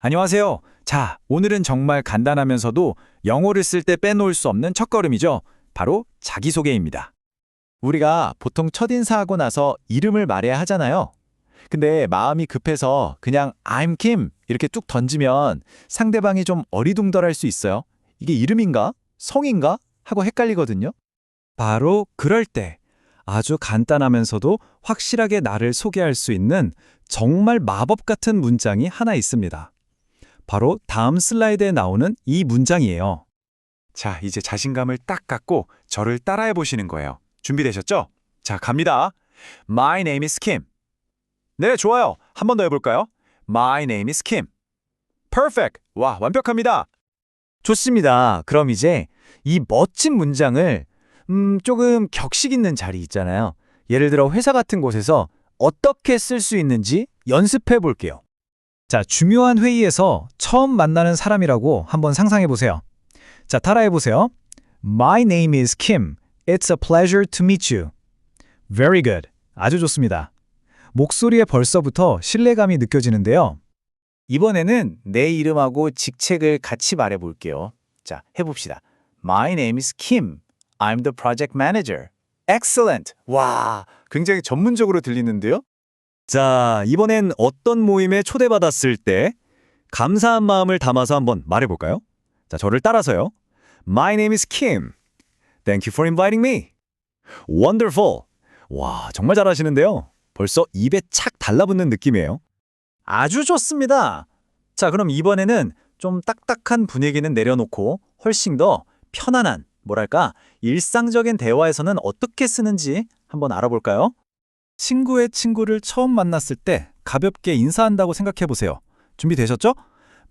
안녕하세요. 자, 오늘은 정말 간단하면서도 영어를 쓸 때 빼놓을 수 없는 첫걸음이죠. 바로 자기소개입니다. 우리가 보통 첫 인사하고 나서 이름을 말해야 하잖아요. 근데 마음이 급해서 그냥 I'm Kim 이렇게 뚝 던지면 상대방이 좀 어리둥절할 수 있어요. 이게 이름인가? 성인가? 하고 헷갈리거든요. 바로 그럴 때 아주 간단하면서도 확실하게 나를 소개할 수 있는 정말 마법 같은 문장이 하나 있습니다. 바로 다음 슬라이드에 나오는 이 문장이에요. 자, 이제 자신감을 딱 갖고 저를 따라해 보시는 거예요. 준비되셨죠? 자, 갑니다. My name is Kim. 네, 좋아요. 한 번 더 해볼까요? My name is Kim. Perfect. 와, 완벽합니다. 좋습니다. 그럼 이제 이 멋진 문장을 음, 조금 격식 있는 자리 있잖아요. 예를 들어 회사 같은 곳에서 어떻게 쓸 수 있는지 연습해 볼게요. 자, 중요한 회의에서 처음 만나는 사람이라고 한번 상상해 보세요. 자, 따라해 보세요. My name is Kim. It's a pleasure to meet you. Very good. 아주 좋습니다. 목소리에 벌써부터 신뢰감이 느껴지는데요. 이번에는 내 이름하고 직책을 같이 말해 볼게요. 자, 해봅시다. My name is Kim. I'm the project manager. Excellent. 와, 굉장히 전문적으로 들리는데요? 자, 이번엔 어떤 모임에 초대받았을 때 감사한 마음을 담아서 한번 말해볼까요? 자, 저를 따라서요. My name is Kim. Thank you for inviting me. Wonderful. 와, 정말 잘하시는데요. 벌써 입에 착 달라붙는 느낌이에요. 아주 좋습니다. 자, 그럼 이번에는 좀 딱딱한 분위기는 내려놓고 훨씬 더 편안한, 뭐랄까, 일상적인 대화에서는 어떻게 쓰는지 한번 알아볼까요? 친구의 친구를 처음 만났을 때 가볍게 인사한다고 생각해 보세요. 준비되셨죠?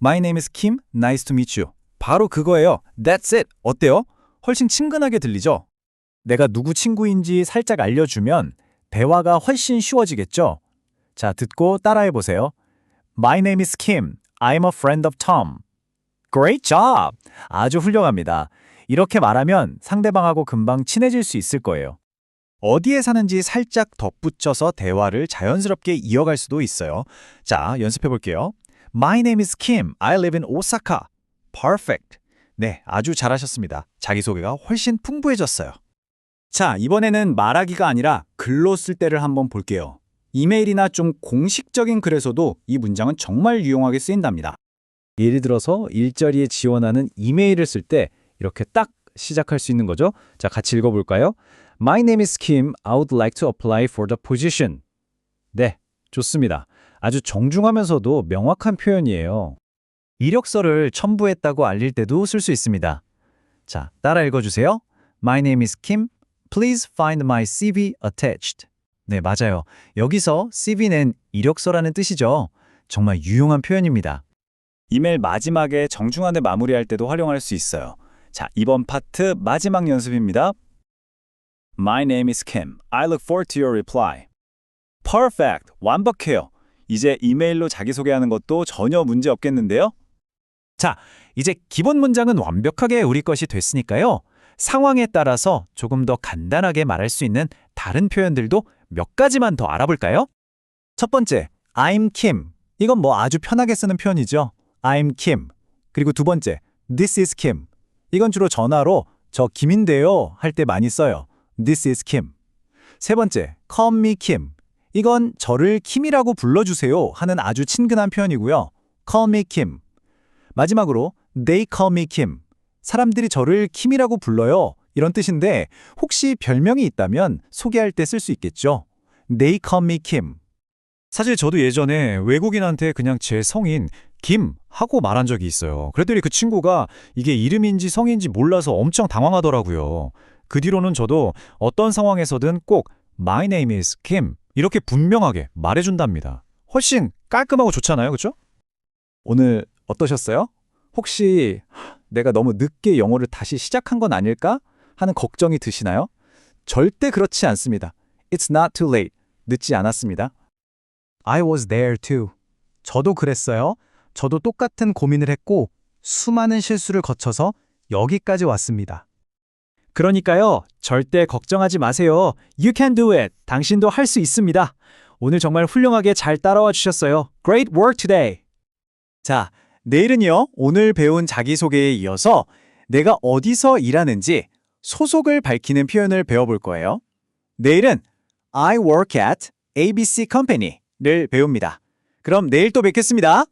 My name is Kim. Nice to meet you. 바로 그거예요. That's it. 어때요? 훨씬 친근하게 들리죠? 내가 누구 친구인지 살짝 알려주면 대화가 훨씬 쉬워지겠죠? 자, 듣고 따라해 보세요. My name is Kim. I'm a friend of Tom. Great job! 아주 훌륭합니다. 이렇게 말하면 상대방하고 금방 친해질 수 있을 거예요. 어디에 사는지 살짝 덧붙여서 대화를 자연스럽게 이어갈 수도 있어요. 자, 연습해 볼게요. My name is Kim. I live in Osaka. Perfect. 네, 아주 잘하셨습니다. 자기소개가 훨씬 풍부해졌어요. 자, 이번에는 말하기가 아니라 글로 쓸 때를 한번 볼게요. 이메일이나 좀 공식적인 글에서도 이 문장은 정말 유용하게 쓰인답니다. 예를 들어서 일자리에 지원하는 이메일을 쓸 때 이렇게 딱 시작할 수 있는 거죠. 자, 같이 읽어볼까요? My name is Kim. I would like to apply for the position. 네, 좋습니다. 아주 정중하면서도 명확한 표현이에요. 이력서를 첨부했다고 알릴 때도 쓸 수 있습니다. 자, 따라 읽어주세요. My name is Kim. Please find my CV attached. 네, 맞아요. 여기서 CV는 이력서라는 뜻이죠. 정말 유용한 표현입니다. 이메일 마지막에 정중하게 마무리할 때도 활용할 수 있어요. 자, 이번 파트 마지막 연습입니다. My name is Kim. I look forward to your reply. Perfect. 완벽해요. 이제 이메일로 자기소개하는 것도 전혀 문제 없겠는데요? 자, 이제 기본 문장은 완벽하게 우리 것이 됐으니까요. 상황에 따라서 조금 더 간단하게 말할 수 있는 다른 표현들도 몇 가지만 더 알아볼까요? 첫 번째, I'm Kim. 이건 뭐 아주 편하게 쓰는 표현이죠. I'm Kim. 그리고 두 번째, This is Kim. 이건 주로 전화로 저 김인데요 할 때 많이 써요. This is Kim. 세 번째, Call me Kim. 이건 저를 킴이라고 불러주세요 하는 아주 친근한 표현이고요. Call me Kim. 마지막으로 They call me Kim. 사람들이 저를 킴이라고 불러요. 이런 뜻인데 혹시 별명이 있다면 소개할 때 쓸 수 있겠죠. They call me Kim. 사실 저도 예전에 외국인한테 그냥 제 성인 김 하고 말한 적이 있어요. 그랬더니 그 친구가 이게 이름인지 성인지 몰라서 엄청 당황하더라고요. 그 뒤로는 저도 어떤 상황에서든 꼭 My name is Kim 이렇게 분명하게 말해준답니다. 훨씬 깔끔하고 좋잖아요. 그렇죠? 오늘 어떠셨어요? 혹시 하, 내가 너무 늦게 영어를 다시 시작한 건 아닐까 하는 걱정이 드시나요? 절대 그렇지 않습니다. It's not too late. 늦지 않았습니다. I was there too. 저도 그랬어요. 저도 똑같은 고민을 했고 수많은 실수를 거쳐서 여기까지 왔습니다. 그러니까요, 절대 걱정하지 마세요. You can do it. 당신도 할 수 있습니다. 오늘 정말 훌륭하게 잘 따라와 주셨어요. Great work today. 자, 내일은요, 오늘 배운 자기소개에 이어서 내가 어디서 일하는지 소속을 밝히는 표현을 배워볼 거예요. 내일은 I work at ABC Company를 배웁니다. 그럼 내일 또 뵙겠습니다.